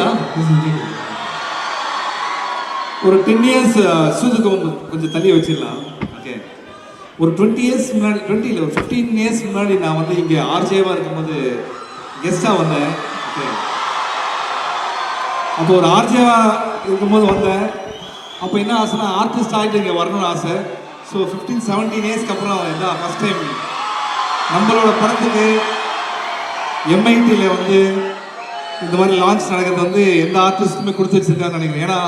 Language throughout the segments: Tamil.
கேக்குது ஒரு டென் இயர்ஸ் சூதுக்கம் கொஞ்சம் தள்ளி வச்சிடலாம். ஓகே ஒரு டுவெண்ட்டி இயர்ஸ் முன்னாடி டுவெண்ட்டி இல்லை ஒரு ஃபிஃப்டீன் இயர்ஸ் முன்னாடி நான் வந்து இங்கே ஆர்ஜேவாக இருக்கும்போது கெஸ்ட்டாக வந்தேன். ஓகே அப்போ ஒரு ஆர்ஜேவாக இருக்கும்போது வந்தேன். அப்போ என்ன ஆசைனா ஆர்டிஸ்ட் ஆகிட்டு இங்கே வரணும்னு ஆசை. ஸோ ஃபிஃப்டீன் செவன்டீன் இயர்ஸ்க்கு அப்புறம் என்ன ஃபஸ்ட் டைம் நம்மளோட படத்துக்கு எம்ஐடியில் வந்து இந்த மாதிரி லான்ச் நடக்கிறது வந்து எந்த ஆர்டிஸ்ட்டுமே கொடுத்து வச்சிருக்காங்கன்னு நினைக்கிறேன். ஏன்னா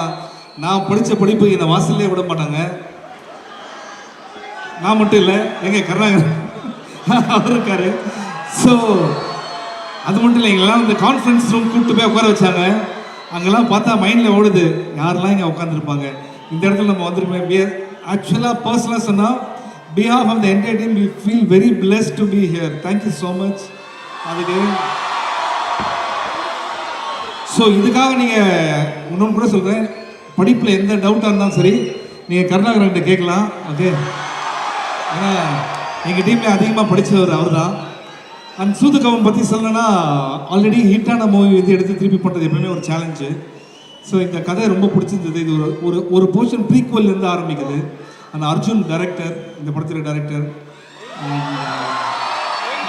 நான் படித்த படிப்பு என்னை வாசல்லே விட மாட்டாங்க. நான் மட்டும் இல்லை எங்கே கருணாகரன் அவர் இருக்காரு. ஸோ அது மட்டும் இல்லை எங்கெல்லாம் இந்த கான்ஃபரன்ஸ் ரூம் கூப்பிட்டு போய் உட்கார வச்சாங்க. அங்கெல்லாம் பார்த்தா மைண்டில் ஓடுது யாரெல்லாம் இங்கே உட்காந்துருப்பாங்க இந்த இடத்துல நம்ம வந்துருப்போம் ஆக்சுவலாக பர்சனலாக சொன்னால் behalf of the entire team we feel very pleased to be here thank you so much அதுக்கு ஸோ இதுக்காக நீங்கள் இன்னொன்று கூட சொல்கிறேன் படிப்பில் எந்த டவுட்டாக இருந்தாலும் சரி நீங்கள் கருணாகரன்கிட்ட கேட்கலாம். ஓகே ஏன்னா எங்கள் டீமில் அதிகமாக படித்தவர் அவர் தான் அண்ட் சூதுகவம் பற்றி சொல்லணும்னா ஆல்ரெடி ஹிட்டான மூவி வந்து எடுத்து திருப்பி பண்ணுறது எப்பவுமே ஒரு சேலஞ்சு ஸோ இந்த கதை ரொம்ப பிடிச்சிருந்தது. இது ஒரு ஒரு ஒரு போர்ஷன் ப்ரீக்வல் இருந்து ஆரம்பிக்குது. அந்த அர்ஜுன் டைரக்டர் இந்த படத்தில் டைரக்டர்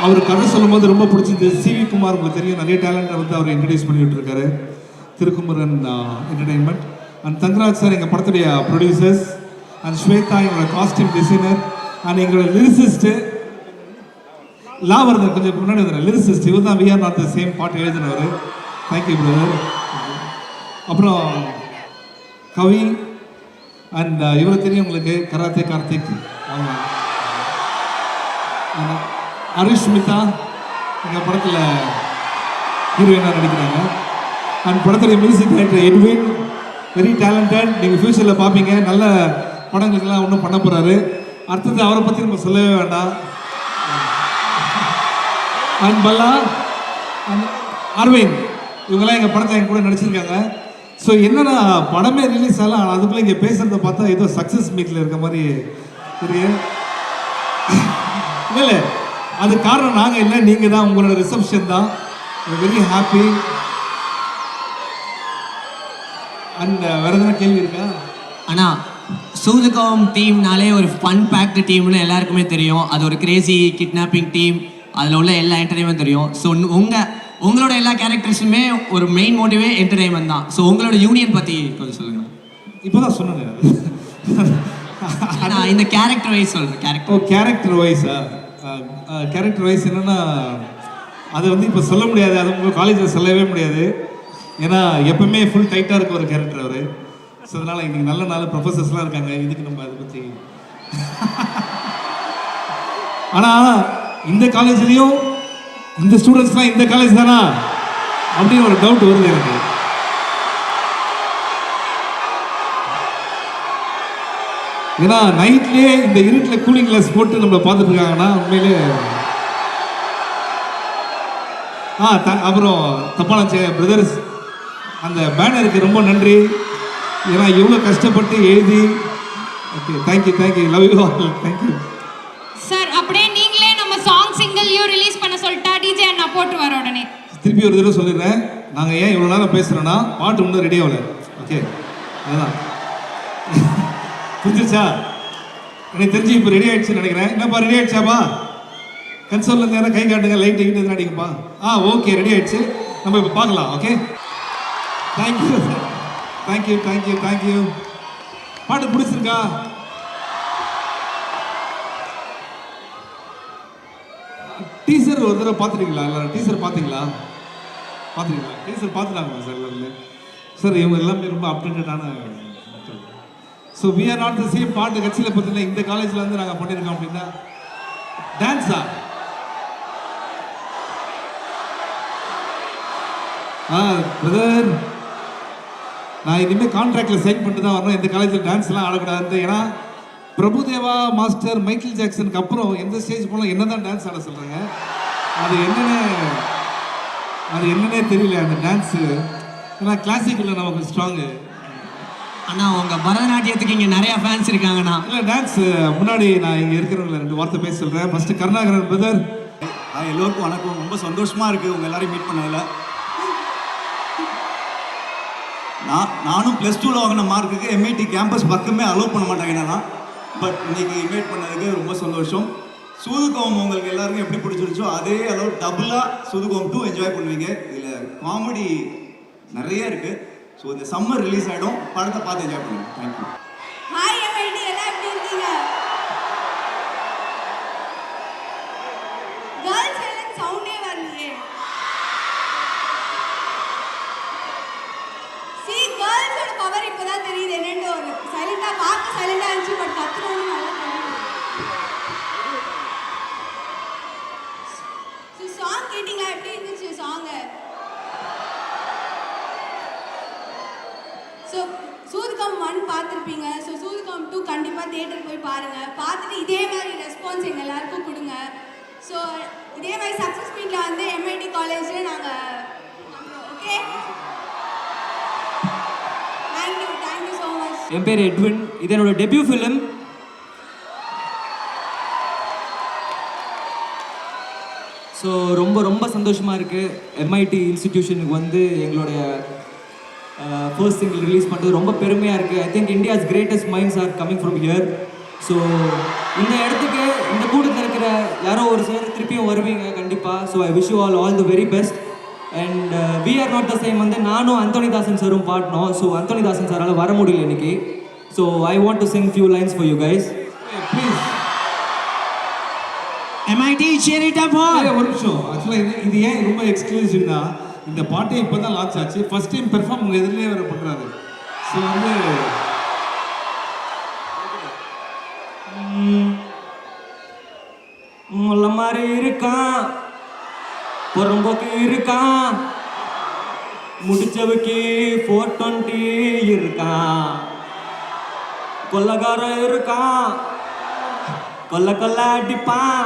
அவர் கதை சொல்லும்போது ரொம்ப பிடிச்சிருந்தது. சிவி குமார் உங்களுக்கு தெரியும் நிறைய டேலண்ட்டை வந்து அவர் இன்ட்ரடியூஸ் பண்ணிட்டு இருக்காரு Thirukumaran entertainment and Thangaraj sir எங்கள் படத்துடைய ப்ரொடியூசர்ஸ் அண்ட் ஸ்வேதா எங்களோட காஸ்டியூம் டிசைனர் அண்ட் எங்களோட லிரிசிஸ்ட்டு லாவர்தன் கொஞ்சம் முன்னாடி வந்துடுறேன் லிரிசிஸ்ட் இவர் தான் we are not the same பாட்டு எழுதினவர். தேங்க்யூ பிரதர் அப்புறம் கவி. அண்ட் இவரை தெரியும் உங்களுக்கு. கராத்தே கார்த்திக். ஆமாம் அரிஷ்மிதா எங்கள் படத்தில் ஹீரோயினாக நடிக்கிறாங்க? அண்ட் படத்துடைய music director Edwin very talented நீங்கள் ஃப்யூச்சரில் பார்ப்பீங்க நல்ல படங்களுக்கெல்லாம் ஒன்றும் பண்ண போகிறாரு அடுத்தது அவரை பற்றி நம்ம சொல்லவே வேண்டாம். அண்ட் பல்லா அண்ட் அரவிந்த் இவங்கெல்லாம் எங்கள் படத்தை என் கூட நடிச்சிருக்காங்க. ஸோ என்னன்னா படமே ரிலீஸ் ஆகலாம் ஆனால் அதுக்குள்ளே இங்கே பேசுகிறத பார்த்தா ஏதோ சக்ஸஸ் மீட்டில் இருக்க மாதிரி தெரியும் இல்லை. அது காரணம் நாங்கள் இல்லை நீங்கள் தான். உங்களோட ரிசப்ஷன் தான். வெரி ஹாப்பி அண்ட் வேற எதனா கேள்வி இருக்கா? ஆனா சூதுகம் டீம்னாலே ஒரு ஃபன் பேக்டு டீம்னு எல்லாருக்குமே தெரியும். அது ஒரு கிரேசி கிட்னாப்பிங் டீம். அதில் உள்ள எல்லா என்டர்டைன்மெண்ட் தெரியும். ஸோ உங்க உங்களோட எல்லா கேரக்டர்ஸுமே ஒரு மெயின் மோட்டிவே என்டர்டைன்மெண்ட் தான். ஸோ உங்களோட யூனியன் பத்தி கொஞ்சம் சொல்லுங்க. இப்போதான் சொன்னேன். நான் இந்த கேரக்டர் வைஸ் சொல்றேன் ஓ கேரக்டர் கேரக்டர் வைஸா கேரக்டர் வைஸ் என்னன்னா அதை வந்து இப்போ சொல்ல முடியாது. அது உங்கள் காலேஜில் சொல்லவே முடியாது. ஏன்னா எப்பவுமே ஃபுல் டைட்டாக இருக்க ஒரு கேரக்டர் அவர். ஸோ அதனால் இன்றைக்கி நல்ல நாள் ப்ரொஃபஸர்ஸ்லாம் இருக்காங்க. இதுக்கு நம்ம அதை பற்றி ஆனால் இந்த காலேஜ்லேயும் இந்த ஸ்டூடெண்ட்ஸ்லாம் இந்த காலேஜ் தானா? அப்படின்னு ஒரு டவுட் வருது எனக்கு. ஏன்னா நைட்லயே இந்த இருட்டில் கூலிங் கிளாஸ் போட்டு நம்மளை பார்த்துட்டு இருக்காங்கன்னா உண்மையிலே ஆ த அப்புறம் தப்பான பிரதர்ஸ் அந்த பேனருக்கு ரொம்ப நன்றி. ஏன்னா இவ்வளோ கஷ்டப்பட்டு எழுதி okay thank you thank you love you all thank you sir அப்படியே நீங்களே நம்ம சாங் சிங்கிள்லையும் ரிலீஸ் பண்ண சொல்லிட்டா டிஜே அண்ணா போட்டு வர உடனே. திருப்பி ஒரு தடவை சொல்லிடுறேன். நாங்கள் ஏன் இவ்வளோ நேரம் பேசுகிறோன்னா பாட்டு இன்னும் ரெடி ஆகல. ஓகே அதுதான் புரிஞ்சிருச்சா? எனக்கு தெரிஞ்சு இப்போ ரெடி ஆகிடுச்சுன்னு நினைக்கிறேன். என்னப்பா ரெடி ஆயிடுச்சாப்பா? கன்சோல்ல நேரம் கை காட்டுங்க லைட் கிட்ட எதுனா அடிங்கப்பா ஆ ஓகே ரெடி ஆயிடுச்சு. நம்ம இப்போ பார்க்கலாம் okay thank you thank you thank you thank you பாட்டு பிடிச்சிருக்கா? டீசர் ஒரு தடவை பார்த்துட்டீங்களா? எல்லாரும் டீசர் பார்த்தீங்களா? பார்த்துருக்கீங்களா டீசர் பார்த்துட்டாங்க சார் எல்லாருமே? சார் இவங்க எல்லாமே ரொம்ப அப்டேட்டடான so we are not the same பாட்டு கட்சியில் பார்த்தீங்கன்னா இந்த காலேஜில் வந்து நாங்கள் பண்ணியிருக்கோம் அப்படின்னா டான்ஸா ஆ பிரதர் நான் இனிமேல் கான்ட்ராக்டில் சைன் பண்ணிட்டு தான் வரணும் இந்த காலேஜில் டான்ஸ்லாம் ஆடக்கூடாது ஏன்னா பிரபுதேவா மாஸ்டர் மைக்கேல் ஜாக்சனுக்கு அப்புறம் எந்த ஸ்டேஜ் போனால் என்ன தான் டான்ஸ் ஆட சொல்கிறாங்க அது என்னன்னு அது என்னன்னே தெரியல. அந்த டான்ஸு ஏன்னா கிளாசிக்கலில் நமக்கு ஸ்ட்ராங்கு அண்ணா உங்க பரதநாட்டியத்துக்கு இங்க நிறைய ஃபேன்ஸ் இருக்காங்கண்ணா. இல்லை டான்ஸ் முன்னாடி நான் இங்கே இருக்கிறவங்கள ரெண்டு வார்த்தை பேச சொல்கிறேன் ஃபர்ஸ்ட் கருணாகரன் பிரதர் எல்லோருக்கும் வணக்கம். ரொம்ப சந்தோஷமா இருக்கு உங்க எல்லாரையும் மீட் பண்ணதுல. நான் நானும் ப்ளஸ் டூவில் வாங்கின மார்க்குக்கு எம்ஐடி கேம்பஸ் பக்கமே அலோவ் பண்ண மாட்டாங்க என்னன்னா. பட் இன்னைக்கு இன்வைட் பண்ணதுக்கு ரொம்ப சந்தோஷம். சூதுகோம் உங்களுக்கு எல்லாருக்கும் எப்படி பிடிச்சிருச்சோ அதே அளவு டபுளாக சூதுகோம் டூ என்ஜாய் பண்ணுவீங்க. இதில் காமெடி நிறைய இருக்கு. ஸோ இந்த சம்மர் ரிலீஸ் ஆகிடும் படத்தை பார்த்து என்ஜாய் பண்ணுங்க. தேங்க்யூ ஹாய் எம்ஐடி எல்லாம் எப்படி இருக்கீங்க கேர்ள்ஸ் எல்லாம் சவுண்டே வரலையே சி கேர்ள்ஸோட பவர் இப்போதான் தெரியுது என்னன்னு ஒரு சைலண்டா பார்க்க சைலண்டா இருந்துச்சு பட் கத்துறவங்க நல்லா தெரியுது சாங் கேட்டிங்களா எப்படி இருந்துச்சு சாங்கு ஸோ சூதுகம் ஒன் பார்த்துருப்பீங்க. ஸோ சூதுகம் டூ கண்டிப்பாக தேட்டர் போய் பாருங்கள் பார்த்துட்டு இதே மாதிரி ரெஸ்பான்ஸ் எங்கள் எல்லாருக்கும் கொடுங்க. ஸோ இதே மாதிரி சக்ஸஸ் மீட்டில் வந்து எம்ஐடி காலேஜில் நாங்கள் okay thank you thank you so much என் பேர் எட்வின். இது என்னோட டெபியூ ஃபிலிம் ஸோ ரொம்ப ரொம்ப சந்தோஷமாக இருக்குது எம்ஐடி இன்ஸ்டிடியூஷனுக்கு வந்து எங்களுடைய ஃபர்ஸ்ட் சிங்கிள் ரிலீஸ் பண்ணுறது ரொம்ப பெருமையாக இருக்குது I think India's greatest minds are coming from here so இந்த இடத்துக்கு இந்த கூட்டத்தில் இருக்கிற யாரோ ஒரு சிலர் திருப்பியும் வருவீங்க கண்டிப்பாக so I wish you all all the very best and we are not the same வந்து நானும் அந்தோனிதாசன் சாரும் பாடினோம். ஸோ அந்தோனிதாசன் சாரால் வர முடியல இன்னைக்கு. So I want to sing few lines for you guys please MIT up for ஒரு நிமிஷம். ஆக்சுவலாக இது இது ஏன் ரொம்ப எக்ஸ்க்ளூசிவ்னா இந்த பாட்டை இப்போ தான் லான்ச் ஆச்சு. ஃபர்ஸ்ட் டைம் பெர்ஃபார்ம் உங்கள் எதிரிலே வேறு பண்ணுறாரு ஸோ வந்து முள்ள மாதிரி இருக்கான். புறம்போக்கு இருக்கான். முடிச்சவுக்கு ஃபோர் டுவெண்ட்டி இருக்கான். கொல்லக்காரன் இருக்கான். கொல்ல கொல்ல அடிப்பான்.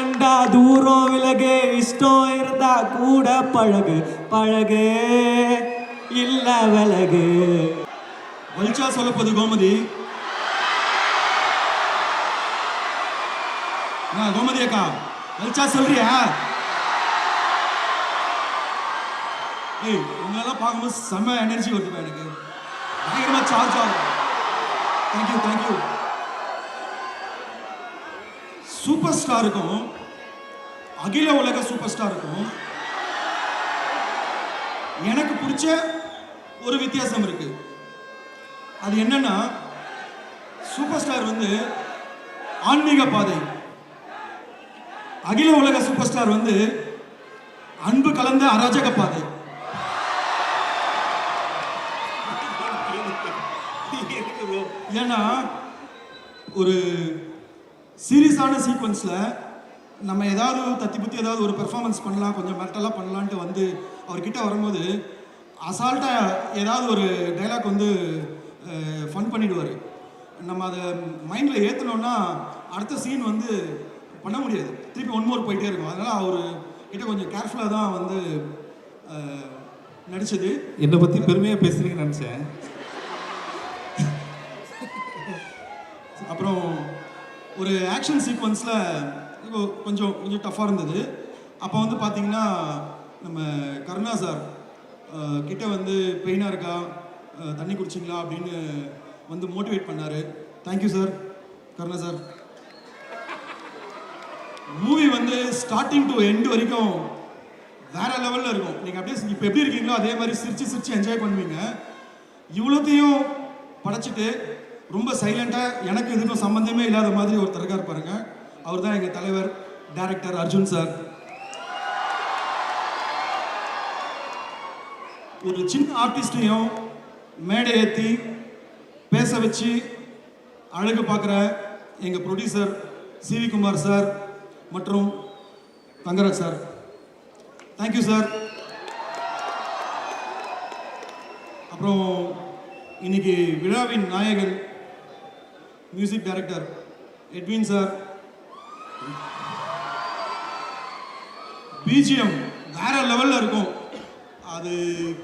கண்டா தூரம் விலகு இஷ்டம் இருந்தா கூட பழகு பழகு இல்ல விலகு. வலிச்சா சொல்லப்போது கோமதி. கோமதி அக்கா வலிச்சா சொல்றியா? ஏய் உங்களெல்லாம் பார்க்கும்போது செம்ம எனர்ஜி வருதுப்பா எனக்கு. பயங்கரமா சார்ஜ் ஆகும் தேங்க்யூ தேங்க்யூ சூப்பர் ஸ்டாருக்கும் அகில உலக சூப்பர் ஸ்டாருக்கும் எனக்கு பிடிச்ச ஒரு வித்தியாசம் இருக்கு. அது என்னன்னா சூப்பர் ஸ்டார் வந்து ஆன்மீக பாதை. அகில உலக சூப்பர் ஸ்டார் வந்து அன்பு கலந்த அராஜக பாதை. ஏன்னா ஒரு சீரியஸான சீக்வன்ஸில் நம்ம ஏதாவது தத்தி புத்தி ஏதாவது ஒரு பெர்ஃபார்மன்ஸ் பண்ணலாம் கொஞ்சம் மெட்டலாக பண்ணலான்ட்டு வந்து அவர்கிட்ட வரும்போது அசால்ட்டாக ஏதாவது ஒரு டைலாக் வந்து ஃபன் பண்ணிடுவார். நம்ம அதை மைண்டில் ஏற்றினோன்னா அடுத்த சீன் வந்து பண்ண முடியாது. திருப்பி ஒன் மோர் போயிட்டே இருக்கும். அதனால் அவர் கிட்ட கொஞ்சம் கேர்ஃபுல்லாக தான் வந்து நடிச்சது. என்னை பற்றி பெருமையாக பேசுறீங்கன்னு நினச்சேன். அப்புறம் ஒரு ஆக்ஷன் சீக்வன்ஸில் கொஞ்சம் கொஞ்சம் டஃப்பாக இருந்தது. அப்போ வந்து பார்த்தீங்கன்னா நம்ம கருணா சார் கிட்ட வந்து பெயினாக இருக்கா? தண்ணி குடிச்சிங்களா? அப்படின்னு வந்து மோட்டிவேட் பண்ணார். Thank you sir Karuna sir movie வந்து ஸ்டார்டிங் டு எண்டு வரைக்கும் வேற லெவலில் இருக்கும். நீங்கள் அப்படியே இப்போ எப்படி இருக்கீங்களோ அதே மாதிரி சிரித்து சிரித்து என்ஜாய் பண்ணுவீங்க. இவ்வளோத்தையும் படைச்சிட்டு ரொம்ப சைலண்டாக எனக்கு இதுக்கும் சம்மந்தமே இல்லாத மாதிரி ஒருத்தருக்காக இருப்பாருங்க அவர் தான் எங்கள் தலைவர் டைரக்டர் அர்ஜுன் சார் ஒரு சின்ன ஆர்டிஸ்டையும் மேடை ஏற்றி பேச வச்சு அழகு பார்க்குற எங்கள் ப்ரொடியூசர் சிவி குமார் சார் மற்றும் தங்கராஜ் சார் தேங்க்யூ சார் அப்புறம் இன்னைக்கு விழாவின் நாயகன் music director Edwin sir BGM வேற லெவலில் இருக்கும். அது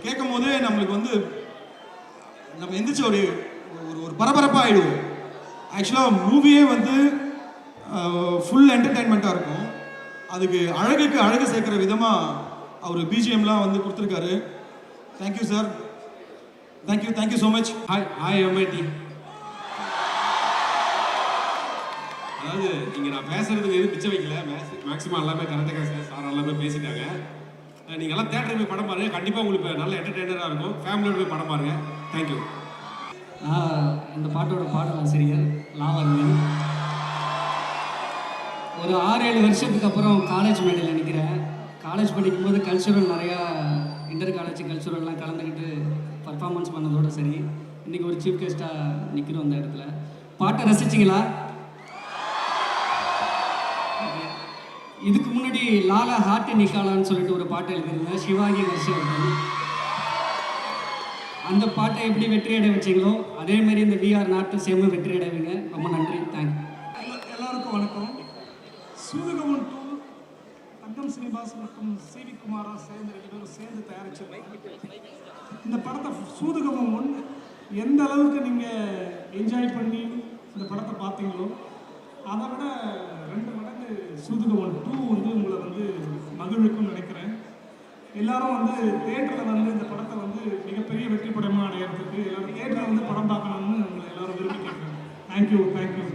கேட்கும் போதே நம்மளுக்கு வந்து நம்ம எந்திரிச்சு ஒரு ஒரு ஒரு பரபரப்பாக ஆகிடுவோம் ஆக்சுவலாக மூவியே வந்து ஃபுல் என்டர்டைன்மெண்ட்டாக இருக்கும். அதுக்கு அழகுக்கு அழகு சேர்க்குற விதமாக அவர் பிஜிஎம்லாம் வந்து கொடுத்துருக்காரு. Thank you sir thank you thank you so much hi hi MIT அதாவது இங்கே நான் பேசுறதுக்கு எதுவும் பிச்சை வைக்கல. மேக்ஸிமம் எல்லாமே கரெக்டாக சார் எல்லாமே பேசிட்டாங்க. நீங்கள் எல்லாம் தேட்டருக்கு போய் படம் பாருங்கள் கண்டிப்பாக உங்களுக்கு நல்ல என்டர்டெய்னராக இருக்கும். ஃபேமிலியோட போய் படம் பாருங்கள் தேங்க்யூ நான் இந்த பாட்டோட பாடல் ஆசிரியர் லாவர்மன் ஒரு ஆறு ஏழு வருஷத்துக்கு அப்புறம் காலேஜ் மேடையில் நிற்கிறேன் காலேஜ் படிக்கும்போது கல்ச்சுரல் நிறையா இன்டர் காலேஜ் கல்ச்சுரல்லாம் கலந்துக்கிட்டு பர்ஃபார்மன்ஸ் பண்ணதோட சரி. இன்றைக்கி ஒரு சீஃப் கெஸ்ட்டாக நிற்கிறோம் அந்த இடத்துல. பாட்டை ரசிச்சிங்களா? இதுக்கு முன்னாடி லாலா ஹார்ட் நிக்காலான்னு சொல்லிட்டு ஒரு பாட்டு எழுதியிருந்தேன் சிவாஜி வர்ஷவர்தன் அந்த பாட்டை எப்படி வெற்றி அடைய வச்சீங்களோ அதே மாதிரி இந்த விஆர் நாட்டு சேம வெற்றி அடைவீங்க. ரொம்ப நன்றி. தேங்க்யூ எல்லாருக்கும் வணக்கம். சூதகமன் டூ தங்கம் சினிமாஸ் மற்றும் சி வி குமாரா சேர்ந்து ரெண்டு பேரும் சேர்ந்து தயாரிச்சிருக்காங்க இந்த படத்தை சூதுகமம் ஒன்று எந்த அளவுக்கு நீங்கள் என்ஜாய் பண்ணி இந்த படத்தை பார்த்தீங்களோ அதை விட சூதுக ஒன் டூ வந்து உங்களை வந்து மகிழ்விக்கும்னு நினைக்கிறேன். எல்லாரும் வந்து தேட்டரில் வந்து இந்த படத்தை வந்து மிகப்பெரிய வெற்றி படமாக அடையிறதுக்கு எல்லாரும் தேட்டரில் வந்து படம் பார்க்கணும்னு உங்களை எல்லாரும் விரும்பி கேட்குறேன் தேங்க்யூ தேங்க்யூ